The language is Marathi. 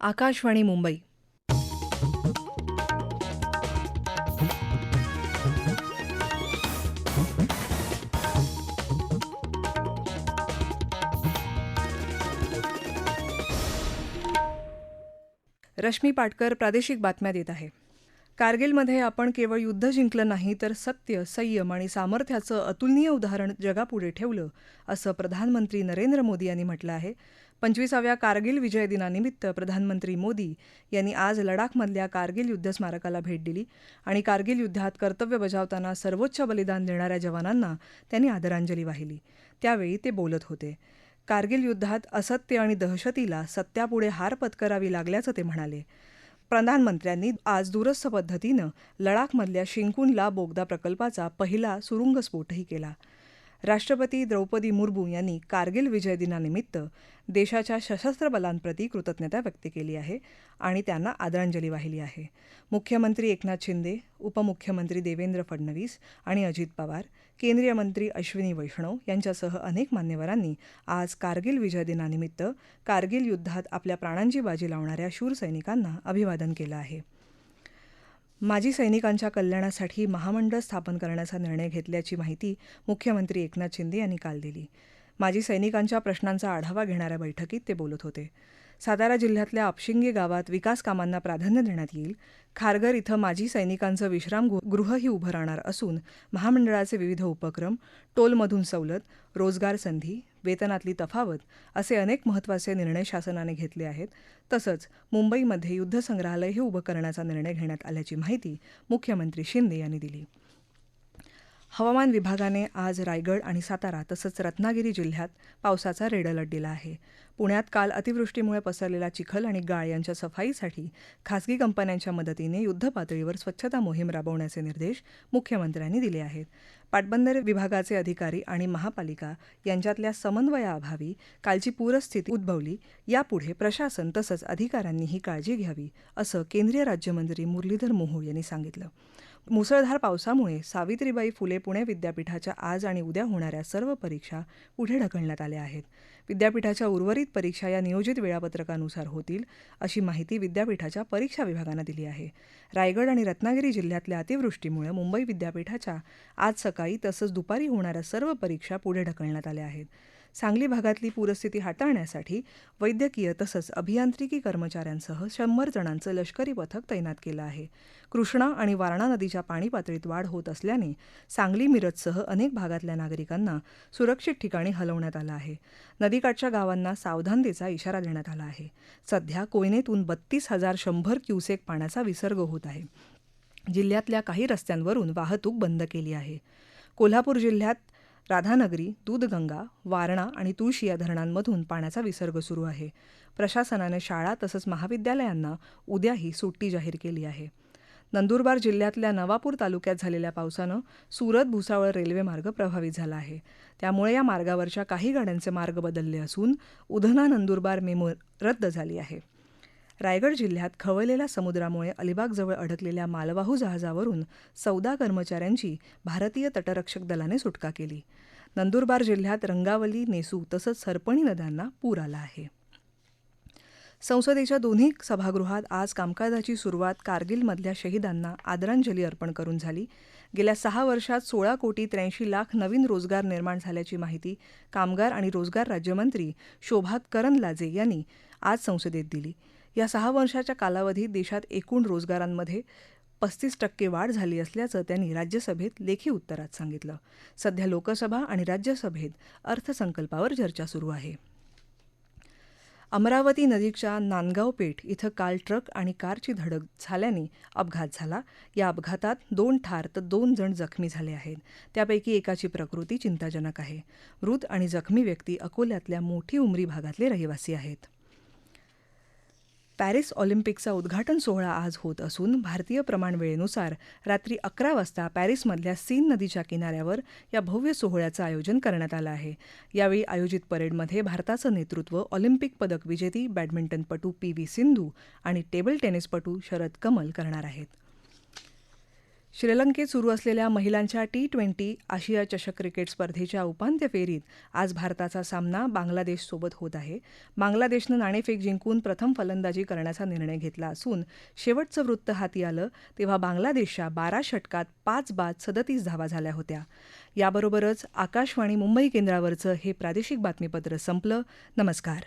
आकाशवाणी मुंबई. रश्मी पाटकर प्रादेशिक बातम्या देत आहे. कारगिलमध्ये आपण केवळ युद्ध जिंकलं नाही तर सत्य संयम आणि सामर्थ्याचं अतुलनीय उदाहरण जगापुढे ठेवलं असं प्रधानमंत्री नरेंद्र मोदी यांनी म्हटलं आहे. पंचवीसाव्या कारगिल विजय दिनानिमित्त प्रधानमंत्री मोदी यांनी आज लडाखमधल्या कारगिल युद्ध स्मारकाला भेट दिली आणि कारगिल युद्धात कर्तव्य बजावताना सर्वोच्च बलिदान देणाऱ्या जवानांना त्यांनी आदरांजली वाहिली. त्यावेळी ते बोलत होते. कारगिल युद्धात असत्य आणि दहशतीला सत्यापुढे हार पत्करावी लागल्याचं ते म्हणाले. प्रधानमंत्र्यांनी आज दूरस्थ पद्धतीनं लडाखमधल्या शिंकुनला बोगदा प्रकल्पाचा पहिला सुरुंगस्फोटही केला. राष्ट्रपती द्रौपदी मुर्मू यांनी कारगिल विजय दिनानिमित्त देशाच्या सशस्त्र बलांप्रती कृतज्ञता व्यक्त केली आहे आणि त्यांना आदरांजली वाहिली आहे. मुख्यमंत्री एकनाथ शिंदे उपमुख्यमंत्री देवेंद्र फडणवीस आणि अजित पवार केंद्रीय मंत्री अश्विनी वैष्णव यांच्यासह अनेक मान्यवरांनी आज कारगिल विजय दिनानिमित्त कारगिल युद्धात आपल्या प्राणांची बाजी लावणाऱ्या शूर सैनिकांना अभिवादन केलं आहे. माजी सैनिकांच्या कल्याणासाठी महामंडळ स्थापन करण्याचा निर्णय घेतल्याची माहिती मुख्यमंत्री एकनाथ शिंदे यांनी काल दिली. माजी सैनिकांच्या प्रश्नांचा आढावा घेणाऱ्या बैठकीत ते बोलत होते. सातारा जिल्ह्यातल्या अपशिंगे गावात विकास कामांना प्राधान्य देण्यात येईल. खारघर इथं माजी सैनिकांचं विश्राम गृहही उभं राहणार असून महामंडळाचे विविध उपक्रम टोलमधून सवलत रोजगार संधी वेतनातली तफावत असे अनेक महत्त्वाचे निर्णय शासनाने घेतले आहेत. तसंच मुंबईमध्ये युद्धसंग्रहालयही उभं करण्याचा निर्णय घेण्यात आल्याची माहिती मुख्यमंत्री शिंदे यांनी दिली. हवामान विभागाने आज रायगड आणि सातारा तसंच रत्नागिरी जिल्ह्यात पावसाचा रेड अलर्ट दिला आहे. पुण्यात काल अतिवृष्टीमुळे पसरलेला चिखल आणि गाळ यांच्या सफाईसाठी खासगी कंपन्यांच्या मदतीने युद्धपातळीवर स्वच्छता मोहीम राबवण्याचे निर्देश मुख्यमंत्र्यांनी दिले आहेत. पाटबंदर विभागाचे अधिकारी आणि महापालिका यांच्यातल्या समन्वयाअभावी कालची पूरस्थिती उद्भवली. यापुढे प्रशासन तसंच अधिकाऱ्यांनी ही काळजी घ्यावी असं केंद्रीय राज्यमंत्री मुरलीधर मोहोळ यांनी सांगितलं. मुसळधार पावसामुळे सावित्रीबाई फुले पुणे विद्यापीठाच्या आज आणि उद्या होणाऱ्या सर्व परीक्षा पुढे ढकलण्यात आल्या आहेत. विद्यापीठाच्या उर्वरित परीक्षा या नियोजित वेळापत्रकानुसार होतील अशी माहिती विद्यापीठाच्या परीक्षा विभागानं दिली आहे. रायगड आणि रत्नागिरी जिल्ह्यातल्या अतिवृष्टीमुळे मुंबई विद्यापीठाच्या आज सकाळी तसंच दुपारी होणाऱ्या सर्व परीक्षा पुढे ढकलण्यात आल्या आहेत. सांगली भागातली पूरस्थिती हाताळण्यासाठी वैद्यकीय तसंच अभियांत्रिकी कर्मचाऱ्यांसह शंभर जणांचं लष्करी पथक तैनात केलं आहे. कृष्णा आणि वारणा नदीच्या पाणी पातळीत वाढ होत असल्याने सांगली मिरजसह अनेक भागातल्या नागरिकांना सुरक्षित ठिकाणी हलवण्यात आलं आहे. नदीकाठच्या गावांना सावधानतेचा इशारा देण्यात आला आहे. सध्या कोयनेतून बत्तीस हजार शंभर क्युसेक पाण्याचा विसर्ग होत आहे. जिल्ह्यातल्या काही रस्त्यांवरून वाहतूक बंद केली आहे. कोल्हापूर जिल्ह्यात राधानगरी दूधगंगा वारणा आणि तुळशी या धरणांमधून पाण्याचा विसर्ग सुरू आहे. प्रशासनाने शाळा तसंच महाविद्यालयांना उद्याही सुट्टी जाहीर केली आहे. नंदुरबार जिल्ह्यातल्या नवापूर तालुक्यात झालेल्या पावसानं सुरत भुसावळ रेल्वे मार्ग प्रभावित झाला आहे. त्यामुळे या मार्गावरच्या काही गाड्यांचे मार्ग बदलले असून उधना नंदुरबार मेमो रद्द झाली आहे. रायगड जिल्ह्यात खवळलेल्या समुद्रामुळे अलिबागजवळ अडकलेल्या मालवाहू जहाजावरून चौदा कर्मचाऱ्यांची भारतीय तटरक्षक दलाने सुटका केली. नंदुरबार जिल्ह्यात रंगावली नेसू तसंच सरपणी नद्यांना पूर आला आहे. संसदेच्या दोन्ही सभागृहात आज कामकाजाची सुरुवात कारगिलमधल्या शहीदांना आदरांजली अर्पण करून झाली. गेल्या सहा वर्षात सोळा कोटी त्र्याऐंशी लाख नवीन रोजगार निर्माण झाल्याची माहिती कामगार आणि रोजगार राज्यमंत्री शोभात करनलाजे यांनी आज संसदेत दिली. या सहा वर्षाच्या कालावधीत देशात एकूण रोजगारांमध्ये पस्तीस टक्के वाढ झाली असल्याचं त्यांनी राज्यसभेत लेखी उत्तरात सांगितलं. सध्या लोकसभा आणि राज्यसभेत अर्थसंकल्पावर चर्चा सुरू आहे. अमरावती नदीच्या नांदगाव पेठ इथं काल ट्रक आणि कारची धडक झाल्याने अपघात झाला. या अपघातात दोन ठार तर दोन जण जखमी झाले आहेत. त्यापैकी एकाची प्रकृती चिंताजनक आहे. मृत आणि जखमी व्यक्ती अकोल्यातल्या मोठी उमरी भागातले रहिवासी आहेत. पॅरिस ऑलिम्पिकचा उद्घाटन सोहळा आज होत असून भारतीय प्रमाणवेळेनुसार रात्री अकरा वाजता पॅरिसमधल्या सीन नदीच्या किनाऱ्यावर या भव्य सोहळ्याचं आयोजन करण्यात आलं आहे. यावेळी आयोजित परेडमध्ये भारताचं नेतृत्व ऑलिम्पिक पदक विजेती बॅडमिंटनपटू पी व्ही सिंधू आणि टेबल टेनिसपटू शरद कमल करणार आहेत. श्रीलंकेत सुरू असलेल्या महिलांच्या टी ट्वेंटी आशिया चषक क्रिकेट स्पर्धेच्या उपांत्य फेरीत आज भारताचा सामना बांगलादेशसोबत होत आहे. बांगलादेशनं नाणेफेक जिंकून प्रथम फलंदाजी करण्याचा निर्णय घेतला असून शेवटचं वृत्त हाती आलं तेव्हा बांगलादेशच्या बारा षटकात पाच बाद सदतीस धावा झाल्या होत्या. याबरोबरच आकाशवाणी मुंबई केंद्रावरचं हे प्रादेशिक बातमीपत्र संपलं. नमस्कार.